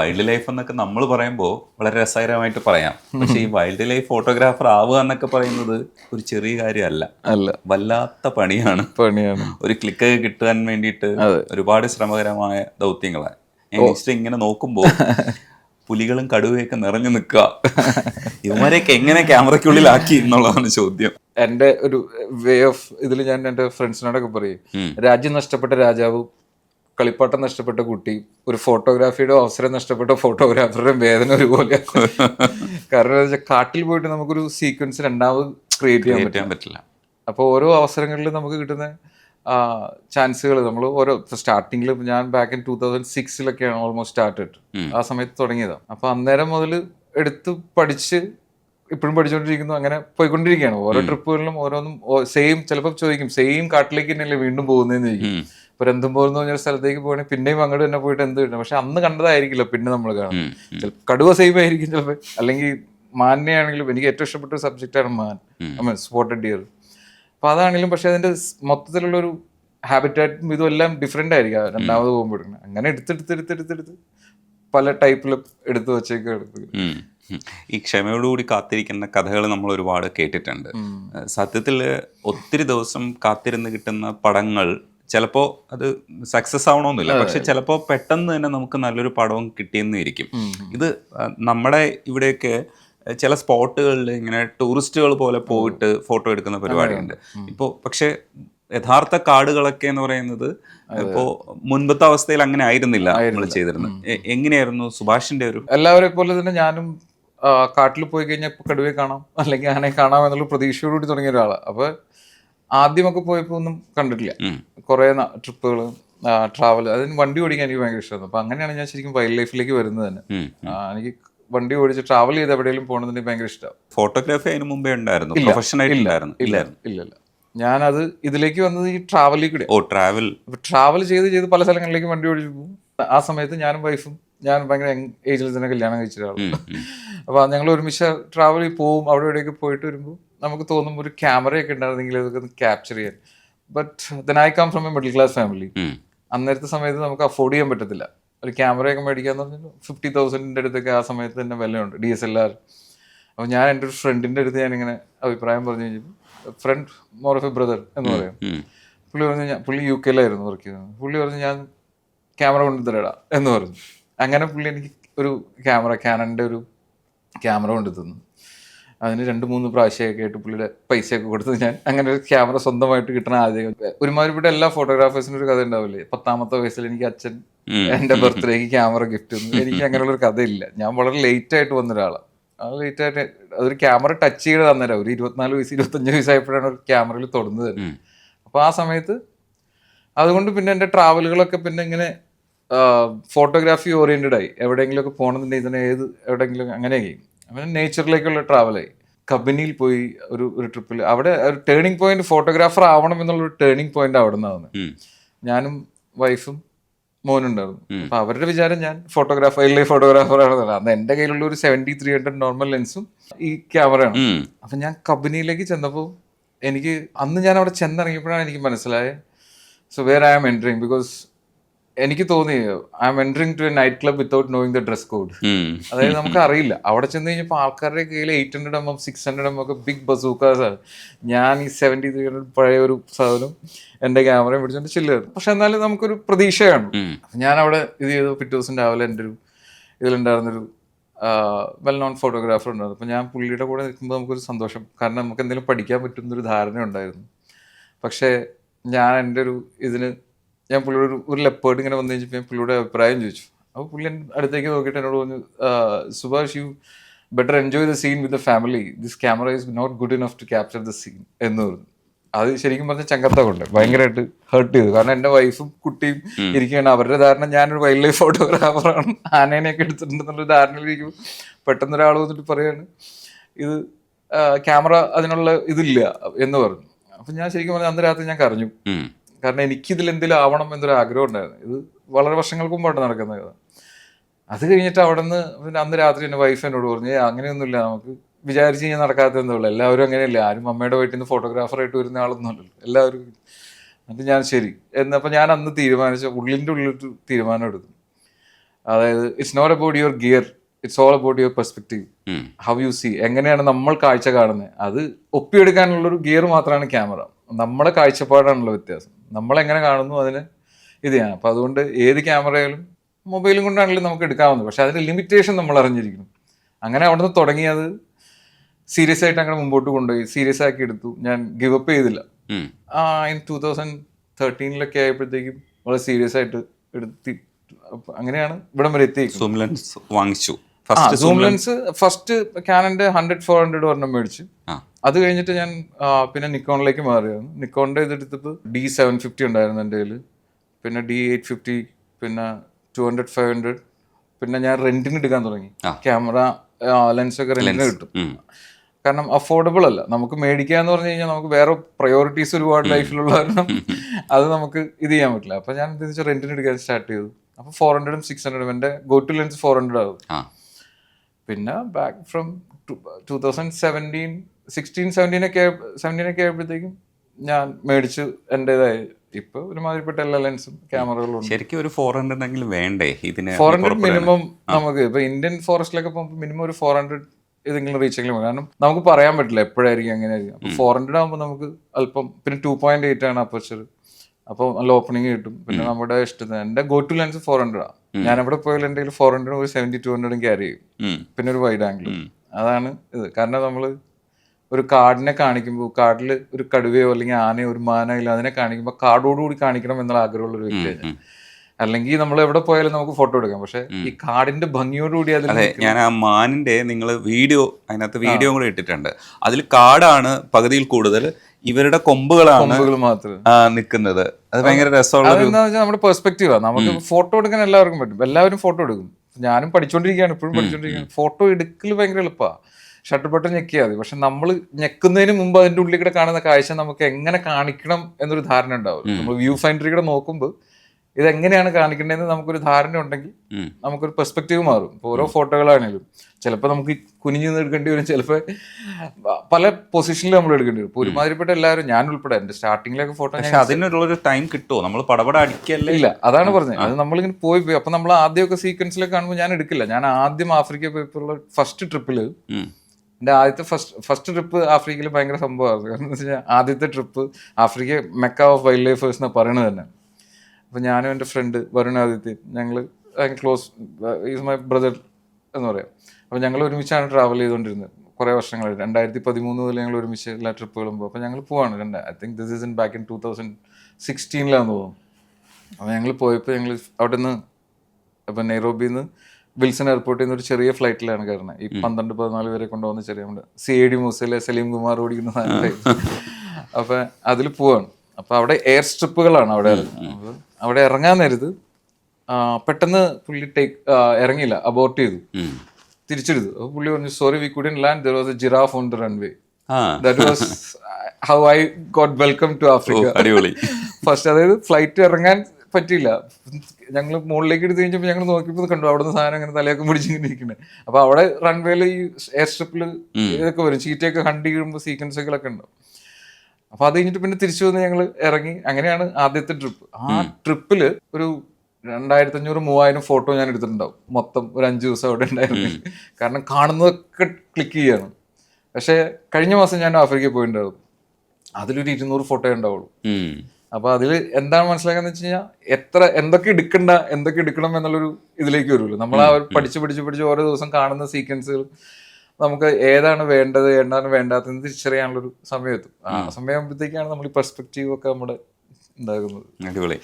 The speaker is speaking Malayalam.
വൈൽഡ് ലൈഫ് എന്നൊക്കെ നമ്മൾ പറയുമ്പോൾ വളരെ രസകരമായിട്ട് പറയാം. പക്ഷേ ഈ വൈൽഡ് ലൈഫ് ഫോട്ടോഗ്രാഫർ ആവുക എന്നൊക്കെ പറയുന്നത് ഒരു ചെറിയ കാര്യമല്ല. അല്ല. വല്ലാത്ത പണിയാണ്. പണിയാണ്. ഒരു ക്ലിക്ക് കിട്ടാൻ വേണ്ടിയിട്ട് ഒരുപാട് ശ്രമകരമായ ദൗത്യങ്ങളാണ് ഞാൻ ഇൻസ്റ്റ ഇങ്ങനെ നോക്കുമ്പോൾ പുലികളും കടുവയൊക്കെ നിറഞ്ഞു നിൽക്കുക ഇവന്മാരെയൊക്കെ എങ്ങനെ ക്യാമറയ്ക്കുള്ളിലാക്കി എന്നുള്ളതാണ് ചോദ്യം. എന്റെ ഒരു വേ ഓഫ് ഇതിൽ ഞാൻ എന്റെ ഫ്രണ്ട്സിനോടൊക്കെ പറയും. രാജ്യം നഷ്ടപ്പെട്ട രാജാവ് കളിപ്പാട്ടം നഷ്ടപ്പെട്ട കുട്ടി ഒരു ഫോട്ടോഗ്രാഫിയുടെ അവസരം നഷ്ടപ്പെട്ട ഫോട്ടോഗ്രാഫറുടെ വേദന ഒരുപോലെ. കാരണം വെച്ചാൽ കാട്ടിൽ പോയിട്ട് നമുക്കൊരു സീക്വൻസ് രണ്ടാമത് ക്രിയേറ്റ് ചെയ്യാൻ പറ്റും പറ്റില്ല. അപ്പോൾ ഓരോ അവസരങ്ങളിലും നമുക്ക് കിട്ടുന്ന ചാൻസുകൾ നമ്മൾ ഓരോ സ്റ്റാർട്ടിങ്ങിൽ ഞാൻ ബാക്ക് ഇൻ ടൂ തൗസൻഡ് സിക്സിലൊക്കെയാണ് ഓൾമോസ്റ്റ് സ്റ്റാർട്ട് ഇട്ട് ആ സമയത്ത് തുടങ്ങിയതാണ് അപ്പോൾ അന്നേരം മുതൽ എടുത്ത് പഠിച്ച് ഇപ്പോഴും പഠിച്ചുകൊണ്ടിരിക്കുന്നു അങ്ങനെ പോയിക്കൊണ്ടിരിക്കുകയാണ്. ഓരോ ട്രിപ്പുകളിലും ഓരോന്നും സെയിം ചിലപ്പോൾ ചോദിക്കും സെയിം കാട്ടിലേക്ക് തന്നെയല്ലേ വീണ്ടും പോകുന്നതെന്ന് ചോദിക്കും. ഉം. ഇപ്പൊ രന്തുമ്പോൾ എന്ന് പറഞ്ഞൊരു സ്ഥലത്തേക്ക് പോകണമെങ്കിൽ പിന്നെയും അങ്ങോട്ട് തന്നെ പോയിട്ട് എന്ത് കിട്ടണം പക്ഷെ അന്ന് കണ്ടതായിരിക്കില്ല പിന്നെ നമ്മൾ കാണും കടുവ സെയിം ആയിരിക്കും ചിലപ്പോൾ അല്ലെങ്കിൽ മാനിനെ എനിക്ക് ഏറ്റവും ഇഷ്ടപ്പെട്ട ഒരു സബ്ജക്റ്റാണ് മാൻ. Spotted deer. അപ്പൊ അതാണെങ്കിലും പക്ഷെ അതിന്റെ സ് മൊത്തത്തിലുള്ള ഒരു ഹാബിറ്റാറ്റും ഇതും എല്ലാം ഡിഫറെന്റ് ആയിരിക്കും. രണ്ടാമത് പോകുമ്പോൾ അങ്ങനെ എടുത്തെടുത്തെടുത്തെടുത്തെടുത്ത് പല ടൈപ്പിലും എടുത്തു വച്ചേക്കാണ്. ഈ ക്ഷമയോടുകൂടി കാത്തിരിക്കുന്ന കഥകൾ നമ്മൾ ഒരുപാട് കേട്ടിട്ടുണ്ട്. സത്യത്തിൽ ഒത്തിരി ദിവസം കാത്തിരുന്ന് കിട്ടുന്ന പടങ്ങൾ ചിലപ്പോൾ അത് സക്സസ് ആവണമെന്നില്ല. പക്ഷെ ചിലപ്പോൾ പെട്ടെന്ന് തന്നെ നമുക്ക് നല്ലൊരു പടവും കിട്ടിയെന്ന് ഇരിക്കും ഇത് നമ്മുടെ ഇവിടെയൊക്കെ ചില സ്പോട്ടുകളിൽ ഇങ്ങനെ ടൂറിസ്റ്റുകൾ പോലെ പോയിട്ട് ഫോട്ടോ എടുക്കുന്ന പരിപാടിയുണ്ട്. ഇപ്പോൾ പക്ഷേ യഥാർത്ഥ കാടുകളൊക്കെ എന്ന് പറയുന്നത് ഇപ്പോ മുൻപത്തെ അവസ്ഥയിൽ അങ്ങനെ ആയിരുന്നില്ല നമ്മൾ ചെയ്തിരുന്നത്. എങ്ങനെയായിരുന്നു സുഭാഷിന്റെ ഒരു എല്ലാവരെ പോലെ തന്നെ ഞാനും കാട്ടിൽ പോയി കഴിഞ്ഞാൽ കടുവയെ കാണാം അല്ലെങ്കിൽ ആനയെ കാണാം എന്നുള്ള പ്രതീക്ഷയോടുകൂടി തുടങ്ങിയ ഒരാളാണ് അപ്പൊ ആദ്യമൊക്കെ പോയപ്പോ ഒന്നും കണ്ടിട്ടില്ല കുറേ ട്രിപ്പുകൾ ട്രാവൽ അതിന് വണ്ടി ഓടിക്കാൻ എനിക്ക് ഭയങ്കര ഇഷ്ടമായിരുന്നു. അപ്പൊ അങ്ങനെയാണ് ഞാൻ ശരിക്കും വൈൽഡ് ലൈഫിലേക്ക് വരുന്നത് തന്നെ. എനിക്ക് വണ്ടി ഓടിച്ച് ട്രാവൽ ചെയ്ത് എവിടെയെങ്കിലും പോകണമെന്ന് ഭയങ്കര ഇഷ്ടമാണ് ഫോട്ടോഗ്രാഫി അതിന് മുമ്പേ ഉണ്ടായിരുന്നു. ഇല്ല. ഇല്ല ഞാനത് ഇതിലേക്ക് വന്നത് ഈ ട്രാവലിൽ കൂടെ. ഓ ട്രാവൽ ട്രാവൽ ചെയ്ത് ചെയ്ത് പല സ്ഥലങ്ങളിലേക്ക് വണ്ടി ഓടിച്ച് പോകും. ആ സമയത്ത് ഞാനും വൈഫും ഞാൻ ഭയങ്കര ഏജിൽ തന്നെ കല്യാണം കഴിച്ചിട്ടാണ് അപ്പൊ ഞങ്ങൾ ഒരുമിച്ച് ട്രാവൽ പോവും അവിടെ ഇവിടെയൊക്കെ പോയിട്ട് വരുമ്പോൾ നമുക്ക് തോന്നും ഒരു ക്യാമറയൊക്കെ ഉണ്ടായിരുന്നെങ്കിൽ ഇതൊക്കെ ക്യാപ്ചർ ചെയ്യാൻ. But then I come from a middle class family അന്നേരത്തെ സമയത്ത് നമുക്ക് അഫോർഡ് ചെയ്യാൻ പറ്റത്തില്ല. ഒരു ക്യാമറയൊക്കെ മേടിക്കാൻ പറഞ്ഞാൽ ഫിഫ്റ്റി തൗസൻഡിന്റെ അടുത്തൊക്കെ ആ സമയത്ത് തന്നെ വിലയുണ്ട് ഡി എസ് എൽ ആർ അപ്പോൾ ഞാൻ എന്റെ ഒരു ഫ്രണ്ടിന്റെ അടുത്ത് ഞാനിങ്ങനെ അഭിപ്രായം പറഞ്ഞു കഴിഞ്ഞപ്പോൾ friend more of a brother എന്ന് പറയും. പുള്ളി പറഞ്ഞു ഞാൻ പുള്ളി യു കെയിലായിരുന്നു വർക്ക് ചെയ്യുന്നത് പുള്ളി പറഞ്ഞു ഞാൻ ക്യാമറ കൊണ്ട് തരടാ എന്ന് പറഞ്ഞു. അങ്ങനെ പുള്ളി എനിക്ക് ഒരു ക്യാമറ ക്യാനന്റെ ഒരു ക്യാമറ കൊണ്ടു തന്നു. അതിന് രണ്ട് മൂന്ന് പ്രാവശ്യമൊക്കെ ആയിട്ട് പുള്ളിയുടെ പൈസയൊക്കെ കൊടുത്ത് ഞാൻ അങ്ങനെ ഒരു ക്യാമറ സ്വന്തമായിട്ട് കിട്ടണ ആദ്യം ഒരുമാതിരിപ്പെട്ട എല്ലാ ഫോട്ടോഗ്രാഫേഴ്സിനും ഒരു കഥ ഉണ്ടാവില്ലേ? പത്താമത്തെ വയസ്സിൽ എനിക്ക് അച്ഛൻ എന്റെ ബർത്ത്ഡേക്ക് ക്യാമറ ഗിഫ്റ്റ് തന്നു. എനിക്ക് അങ്ങനെയുള്ള ഒരു കഥയില്ല. ഞാൻ വളരെ ലേറ്റ് ആയിട്ട് വന്ന ഒരാളാണ് ആ ലേറ്റ് ആയിട്ട് അതൊരു ക്യാമറ ടച്ച് ചെയ്ത് തന്നേരം. ഒരു ഇരുപത്തിനാല് വയസ്സ് ഇരുപത്തഞ്ച് വയസ്സായപ്പോഴാണ് ഒരു ക്യാമറയിൽ തൊടുന്നത്. അപ്പോൾ ആ സമയത്ത് അതുകൊണ്ട് പിന്നെ എന്റെ ട്രാവലുകളൊക്കെ പിന്നെ ഇങ്ങനെ ഫോട്ടോഗ്രാഫി ഓറിയന്റഡ് ആയി. എവിടെയെങ്കിലുമൊക്കെ പോകണമെന്നുണ്ടെങ്കിൽ ഇതിനെ ഏത് എവിടെയെങ്കിലും അങ്ങനെയായി അങ്ങനെ നേച്ചറിലേക്കുള്ള ട്രാവലായി കബനിയിൽ പോയി ഒരു ഒരു ട്രിപ്പിൽ അവിടെ ഒരു ടേണിംഗ് പോയിന്റ് ഫോട്ടോഗ്രാഫർ ആവണം എന്നുള്ളൊരു ടേണിംഗ് പോയിന്റ് അവിടെ നിന്നാണ് ഞാനും വൈഫും മോനുണ്ടായിരുന്നു അപ്പൊ അവരുടെ വിചാരം ഞാൻ ഫോട്ടോഗ്രാഫർ ലൈഫ് ഫോട്ടോഗ്രാഫർ ആണെന്നല്ല അന്ന് എന്റെ കയ്യിലുള്ള ഒരു സെവന്റി ത്രീ ഹൺഡ്രഡ് നോർമൽ ലെൻസും ഈ ക്യാമറയാണ് അപ്പൊ ഞാൻ കബനിയിലേക്ക് ചെന്നപ്പോൾ എനിക്ക് അന്ന് ഞാൻ അവിടെ ചെന്നിറങ്ങിയപ്പോഴാണ് എനിക്ക് മനസ്സിലായത് so where I am entering because എനിക്ക് തോന്നി I am entering to a night club without knowing the dress code അതായത് നമുക്ക് അറിയില്ല അവിടെ ചെന്ന് കഴിഞ്ഞപ്പോൾ ആൾക്കാരുടെ കയ്യിൽ eight hundred M M six hundred M ഒക്കെ ബിഗ് ബസൂക്കാസ് ആണ് ഞാൻ ഈ സെവന്റി ത്രീ ഹൺഡ്രഡ് പഴയ ഒരു സാധനം എന്റെ ക്യാമറയും പിടിച്ചോണ്ട് ചില്ലായിരുന്നു പക്ഷെ എന്നാലും നമുക്കൊരു പ്രതീക്ഷയാണ് ഞാൻ അവിടെ ഇത് ചെയ്തു. പിറ്റേ ദിവസം രാവിലെ എന്റെ ഒരു ഇതിലുണ്ടായിരുന്നൊരു വെൽ നോൺ ഫോട്ടോഗ്രാഫർ ഉണ്ടായിരുന്നു. അപ്പോൾ ഞാൻ പുള്ളിയുടെ കൂടെ നിൽക്കുമ്പോൾ നമുക്കൊരു സന്തോഷം. കാരണം നമുക്ക് എന്തെങ്കിലും പഠിക്കാൻ പറ്റുന്നൊരു ധാരണ ഉണ്ടായിരുന്നു പക്ഷേ ഞാൻ എന്റെ ഒരു ഇതിന് ഞാൻ പുള്ളിയോട് ഒരു ലെപ്പേർഡ് ഇങ്ങനെ വന്നു കഴിഞ്ഞപ്പോൾ ഞാൻ പുള്ളിയുടെ അഭിപ്രായം ചോദിച്ചു. അപ്പോൾ പുള്ളി അടുത്തേക്ക് നോക്കിയിട്ട് എന്നോട് പറഞ്ഞു Subhash you better enjoy the scene with the family this camera is not good enough to capture the scene എന്ന് പറഞ്ഞു. അത് ശരിക്കും പറഞ്ഞ ചങ്കത്ത കൊണ്ട് ഭയങ്കരമായിട്ട് ഹേർട്ട് ചെയ്തു. കാരണം എന്റെ വൈഫും കുട്ടിയും ഇരിക്കുകയാണ്. അവരുടെ ധാരണ ഞാനൊരു വൈൽഡ് ലൈഫ് ഫോട്ടോഗ്രാഫറാണ് ആനേനെയൊക്കെ എടുത്തിട്ടുണ്ടെന്നുള്ള ധാരണയിലിരിക്കും പെട്ടെന്ന് ഒരാൾ വന്നിട്ട് പറയാണ് ഇത് ക്യാമറ അതിനുള്ള ഇതില്ല എന്ന് പറഞ്ഞു. അപ്പം ഞാൻ ശരിക്കും പറഞ്ഞാൽ അന്ന് രാത്രി ഞാൻ കരഞ്ഞു. കാരണം എനിക്കിതിൽ എന്തെങ്കിലും ആവണം എന്നൊരു ആഗ്രഹം ഉണ്ടായിരുന്നു ഇത് വളരെ വർഷങ്ങൾക്ക് മുമ്പാണ് നടക്കുന്നത് കഥ. അത് കഴിഞ്ഞിട്ട് അവിടെ നിന്ന് പിന്നെ അന്ന് രാത്രി എന്റെ വൈഫ് എന്നോട് പറഞ്ഞു "ഏയ് അങ്ങനെയൊന്നുമില്ല. നമുക്ക് വിചാരിച്ച് കഴിഞ്ഞാൽ നടക്കാത്തതേ ഉള്ളൂ എല്ലാവരും അങ്ങനെയല്ല. ആരും അമ്മയുടെ വീട്ടിൽ നിന്ന് ഫോട്ടോഗ്രാഫറായിട്ട് വരുന്ന ആളൊന്നുമല്ലല്ലോ എല്ലാവരും എന്നിട്ട് ഞാൻ ശരി. എന്നപ്പോൾ ഞാൻ അന്ന് തീരുമാനിച്ച ഉള്ളിന്റെ ഉള്ളിൽ തീരുമാനം എടുത്തു. അതായത് it's not about your gear it's all about your perspective. How you see എങ്ങനെയാണ് നമ്മൾ കാഴ്ച കാണുന്നത്? അത് ഒപ്പിയെടുക്കാനുള്ളൊരു ഗിയർ മാത്രമാണ് ക്യാമറ. നമ്മുടെ കാഴ്ചപ്പാടാണല്ലോ വ്യത്യാസം. നമ്മൾ എങ്ങനെ കാണുന്നു അതിന് ഇത് ചെയ്യാം അപ്പം അതുകൊണ്ട് ഏത് ക്യാമറയിലും മൊബൈലും കൊണ്ടാണെങ്കിലും നമുക്ക് എടുക്കാവുന്നത് പക്ഷേ അതിന്റെ ലിമിറ്റേഷൻ നമ്മൾ അറിഞ്ഞിരിക്കുന്നു അങ്ങനെ അവിടെ നിന്ന് തുടങ്ങിയത് സീരിയസ് ആയിട്ട് അങ്ങനെ മുമ്പോട്ട് കൊണ്ടുപോയി. സീരിയസ് ആക്കി എടുത്തു. ഞാൻ ഗിവ് അപ്പ് ചെയ്തില്ല. ആ ഇൻ ടൂ തൗസൻഡ് തേർട്ടീനിലൊക്കെ ആയപ്പോഴത്തേക്കും വളരെ സീരിയസ് ആയിട്ട് എടുത്തി. അങ്ങനെയാണ് ഇവിടം വരെ എത്തി സൂം ലെൻസ് വാങ്ങിച്ചു. ഫസ്റ്റ് സൂം ലെൻസ് ഫസ്റ്റ് കാനന്റെ ഹൺഡ്രഡ് ഫോർ ഹൺഡ്രഡ് ഒരെണ്ണം മേടിച്ചു. അത് കഴിഞ്ഞിട്ട് ഞാൻ പിന്നെ നിക്കോണിലേക്ക് മാറിയായിരുന്നു നിക്കോണിന്റെ ഇതെടുത്തപ്പോൾ ഡി സെവൻ ഫിഫ്റ്റി ഉണ്ടായിരുന്നു എന്റെ കയ്യിൽ പിന്നെ ഡി എയ്റ്റ് ഫിഫ്റ്റി പിന്നെ ടു ഹൺഡ്രഡ് ഫൈവ് ഹൺഡ്രഡ് പിന്നെ ഞാൻ റെന്റിന് എടുക്കാൻ തുടങ്ങി. ക്യാമറ ലെൻസൊക്കെ റെന്റിന് കിട്ടും. കാരണം അഫോർഡബിൾ അല്ല. നമുക്ക് മേടിക്കുക എന്ന് പറഞ്ഞു കഴിഞ്ഞാൽ നമുക്ക് വേറെ പ്രയോറിറ്റീസ് ഒരുപാട് ലൈഫിലുള്ള കാരണം അത് നമുക്ക് ഇത് ചെയ്യാൻ പറ്റില്ല. അപ്പൊ ഞാൻ എന്താ വെച്ചാൽ റെന്റിന് എടുക്കാൻ സ്റ്റാർട്ട് ചെയ്തു. അപ്പൊ ഫോർ ഹൺഡ്രഡും സിക്സ് ഹൺഡ്രഡും എന്റെ go to lens four hundred ആകും പിന്നെ back from two thousand seventeen sixteen സെവന്റീനൊക്കെ സെവന്റീനൊക്കെ ആയപ്പോഴത്തേക്കും ഞാൻ മേടിച്ചു എന്റെതായി. ഇപ്പൊ ഒരുമാതിരിപ്പെട്ട എല്ലാ ലെൻസും ക്യാമറകളും ശരിക്കും ഒരു ഫോർ ഹൺഡ്രഡ് എങ്കിലും വേണ്ടേ ഇതിന്? ഫോർ ഹൺഡ്രഡ് മിനിമം നമുക്ക് ഇപ്പൊ ഇന്ത്യൻ ഫോറസ്റ്റിലൊക്കെ പോകുമ്പോൾ മിനിമം ഒരു ഫോർ ഹൺഡ്രഡ് ഇതെങ്കിലും റീച്ച് എങ്കിലും കാരണം നമുക്ക് പറയാൻ പറ്റില്ല എപ്പോഴായിരിക്കും എങ്ങനെയായിരിക്കും. ഫോർ ഹൺഡ്രഡ് ആകുമ്പോൾ നമുക്ക് അല്പം പിന്നെ ടു പോയിന്റ് എയ്റ്റ് ആണ് അപ്പർച്ചർ അപ്പോൾ നല്ല ഓപ്പണിംഗ് കിട്ടും. പിന്നെ നമ്മുടെ ഇഷ്ടത്തിന് എന്റെ go to lens four hundred ആണ് ഞാൻ എവിടെ പോയാലും എന്റെ കയ്യിൽ ഫോർ ഹൺഡ്രഡ് ഒരു സെവന്റി ടു ഹൺഡ്രഡും ക്യാരി ചെയ്യും. പിന്നെ ഒരു വൈഡ് ആംഗിൾ അതാണ് ഇത്. കാരണം നമ്മൾ ഒരു കാർഡിനെ കാണിക്കുമ്പോൾ കാർഡിൽ ഒരു കടുവയോ അല്ലെങ്കിൽ ആനയോ ഒരു മാനോ ഇല്ല അതിനെ കാണിക്കുമ്പോൾ കാടോടുകൂടി കാണിക്കണം എന്നുള്ള ആഗ്രഹമുള്ള ഒരു വ്യക്തിയാണ്. അല്ലെങ്കിൽ നമ്മൾ എവിടെ പോയാലും നമുക്ക് ഫോട്ടോ എടുക്കാം. പക്ഷെ ഈ കാടിന്റെ ഭംഗിയോടുകൂടി അതിൽ അതെ ഞാൻ ആ മാനിന്റെ നിങ്ങൾ വീഡിയോ അതിനകത്ത് വീഡിയോ കൂടെ ഇട്ടിട്ടുണ്ട്. അതിൽ കാടാണ് പകുതിയിൽ കൂടുതൽ ഇവരുടെ കൊമ്പുകളാണ് നിൽക്കുന്നത്. അത് ഭയങ്കര രസമുള്ള നമ്മുടെ പെർസ്പെക്റ്റീവാണ് നമുക്ക് ഫോട്ടോ എടുക്കാൻ എല്ലാവർക്കും പറ്റും. എല്ലാവരും ഫോട്ടോ എടുക്കും. ഞാനും പഠിച്ചുകൊണ്ടിരിക്കുകയാണ് ഇപ്പോഴും പഠിച്ചുകൊണ്ടിരിക്കുകയാണ് ഫോട്ടോ എടുക്കൽ ഭയങ്കര എളുപ്പമാണ് ഷട്ടർ ബട്ടൺ ഞെക്കിയാൽ മതി. പക്ഷെ നമ്മൾ ഞെക്കുന്നതിന് മുമ്പ് അതിന്റെ ഉള്ളിൽ കൂടെ കാണുന്ന കാഴ്ച നമുക്ക് എങ്ങനെ കാണിക്കണം എന്നൊരു ധാരണ ഉണ്ടാവും. നമ്മൾ വ്യൂ ഫൈൻഡറിൽ കൂടെ നോക്കുമ്പോൾ ഇത് എങ്ങനെയാണ് കാണിക്കേണ്ടതെന്ന് നമുക്കൊരു ധാരണ ഉണ്ടെങ്കിൽ നമുക്കൊരു പെർസ്പെക്റ്റീവ് മാറും. ഇപ്പോൾ ഓരോ ഫോട്ടോകളാണെങ്കിലും. ചിലപ്പോൾ നമുക്ക് കുനിഞ്ഞു എടുക്കേണ്ടി വരും. ചിലപ്പോൾ പല പൊസിഷനിൽ നമ്മൾ എടുക്കേണ്ടി വരും. ഇപ്പോൾ ഒരുമാതിരിപ്പെട്ട എല്ലാവരും ഞാൻ ഉൾപ്പെടെ എന്റെ സ്റ്റാർട്ടിങ്ങിലൊക്കെ ഫോട്ടോ പക്ഷെ അതിനുള്ളൊരു ടൈം കിട്ടുമോ നമ്മൾ പടപട അടിക്കല്ലേ? ഇല്ല അതാണ് പറഞ്ഞത്. അത് നമ്മളിങ്ങനെ പോയി പോയി. അപ്പം നമ്മൾ ആദ്യമൊക്കെ സീക്വൻസിലൊക്കെ കാണുമ്പോൾ ഞാൻ എടുക്കില്ല. ഞാൻ ആദ്യം ആഫ്രിക്ക പോയപ്പോഴുള്ള ഫസ്റ്റ് ട്രിപ്പിൽ. എന്റെ ആദ്യത്തെ ഫസ്റ്റ് ഫസ്റ്റ് ട്രിപ്പ് ആഫ്രിക്കയിൽ ഭയങ്കര സംഭവമായിരുന്നു. കാരണം എന്താ വെച്ചാൽ ആദ്യത്തെ trip Africa Mecca of wild lifers എന്നാണ് പറയണത് തന്നെ. അപ്പം ഞാനും എന്റെ ഫ്രണ്ട് വരുൺ ആദിത്യൻ ഞങ്ങൾ ക്ലോസ് ഈസ് മൈ ബ്രദർ എന്ന് പറയാം. അപ്പം ഞങ്ങൾ ഒരുമിച്ചാണ് ട്രാവൽ ചെയ്തുകൊണ്ടിരുന്നത് കുറേ വർഷങ്ങളായിട്ട്. രണ്ടായിരത്തി പതിമൂന്ന് മുതൽ ഞങ്ങൾ ഒരുമിച്ച് എല്ലാ ട്രിപ്പുകളും പോകും അപ്പം ഞങ്ങൾ പോവാണ്. രണ്ട് I think this is in back in two thousand സിക്സ്റ്റീനിലാണെന്ന് തോന്നുന്നു. അപ്പോൾ ഞങ്ങൾ പോയപ്പോൾ ഞങ്ങൾ അവിടെ നിന്ന് ഇപ്പം നെയ്റോബിയിൽ നിന്ന് വിൽസൺ എയർപോർട്ടിൽ നിന്ന് ഒരു ചെറിയ ഫ്ലൈറ്റിലാണ് കയറുന്നത്. ഈ പന്ത്രണ്ട് പതിനാല് പേരെ കൊണ്ടുപോകുന്ന ചെറിയ നമ്മുടെ സി എ ഡി മൂസയിലെ സലീം കുമാർ ഓടിക്കുന്ന അപ്പം അതിൽ പോവാണ്. അപ്പം അവിടെ എയർ സ്ട്രിപ്പുകളാണ് അവിടെ. അവിടെ ഇറങ്ങാൻ നേരത്ത് പെട്ടെന്ന് പുള്ളി ടേക്ക് ഇറങ്ങിയില്ല അബോർട്ട് ചെയ്തു. തിരിച്ചെടുത്തു. അപ്പോൾ പുള്ളി പറഞ്ഞു sorry we couldn't land there was a giraffe on the runway that was how I got welcome to Africa അടിപൊളി. ഫസ്റ്റ് അതായത് ഫ്ലൈറ്റ് ഇറങ്ങാൻ പറ്റിയില്ല. ഞങ്ങൾ മുകളിലേക്ക് എടുത്ത് കഴിഞ്ഞപ്പോൾ ഞങ്ങൾ നോക്കിയപ്പോൾ കണ്ടു അവിടെ നിന്ന് സാധനം അങ്ങനെ തലയൊക്കെ പിടിച്ചിങ്ങനെ ഇരിക്കുന്നത് അപ്പൊ അവിടെ റൺവേയിൽ ഈ എയർ സ്ട്രിപ്പിൽ ഇതൊക്കെ വരും. ചീറ്റയൊക്കെ കണ്ടി കഴിയുമ്പോൾ സീക്വൻസുകളൊക്കെ ഉണ്ടാവും. അപ്പൊ അത് കഴിഞ്ഞിട്ട് പിന്നെ തിരിച്ചു വന്ന് ഞങ്ങൾ ഇറങ്ങി. അങ്ങനെയാണ് ആദ്യത്തെ ട്രിപ്പ്. ആ ട്രിപ്പിൽ ഒരു രണ്ടായിരത്തി അഞ്ഞൂറ് മൂവായിരം ഫോട്ടോ ഞാൻ എടുത്തിട്ടുണ്ടാവും. മൊത്തം ഒരു അഞ്ച് ദിവസം അവിടെ ഉണ്ടായിരുന്നു. കാരണം കാണുന്നതൊക്കെ ക്ലിക്ക് ചെയ്യാണ്. പക്ഷേ കഴിഞ്ഞ മാസം ഞാൻ ആഫ്രിക്കയിൽ പോയിട്ടുണ്ടാവും അതിലൊരു ഇരുന്നൂറ് ഫോട്ടോ ഉണ്ടാവുള്ളൂ. അപ്പൊ അതിൽ എന്താണ് മനസ്സിലാക്കാന്ന് വെച്ച് കഴിഞ്ഞാൽ എത്ര എന്തൊക്കെ എടുക്കണ്ട എന്തൊക്കെ എടുക്കണം എന്നുള്ളൊരു ഇതിലേക്ക് വരുമല്ലോ നമ്മൾ ആ പഠിച്ച് പഠിച്ച് പഠിച്ച് ഓരോ ദിവസം കാണുന്ന സീക്വൻസുകൾ നമുക്ക് ഏതാണ് വേണ്ടത് ഏതാണ് വേണ്ടാത്തത് തിരിച്ചറിയാനുള്ളൊരു സമയം എത്തും. ആ സമയമാകുമ്പോഴത്തേക്കാണ് നമ്മൾ ഈ പെർസ്പെക്റ്റീവ് ഒക്കെ നമ്മുടെ ഉണ്ടാകുന്നത് അടിപൊളി.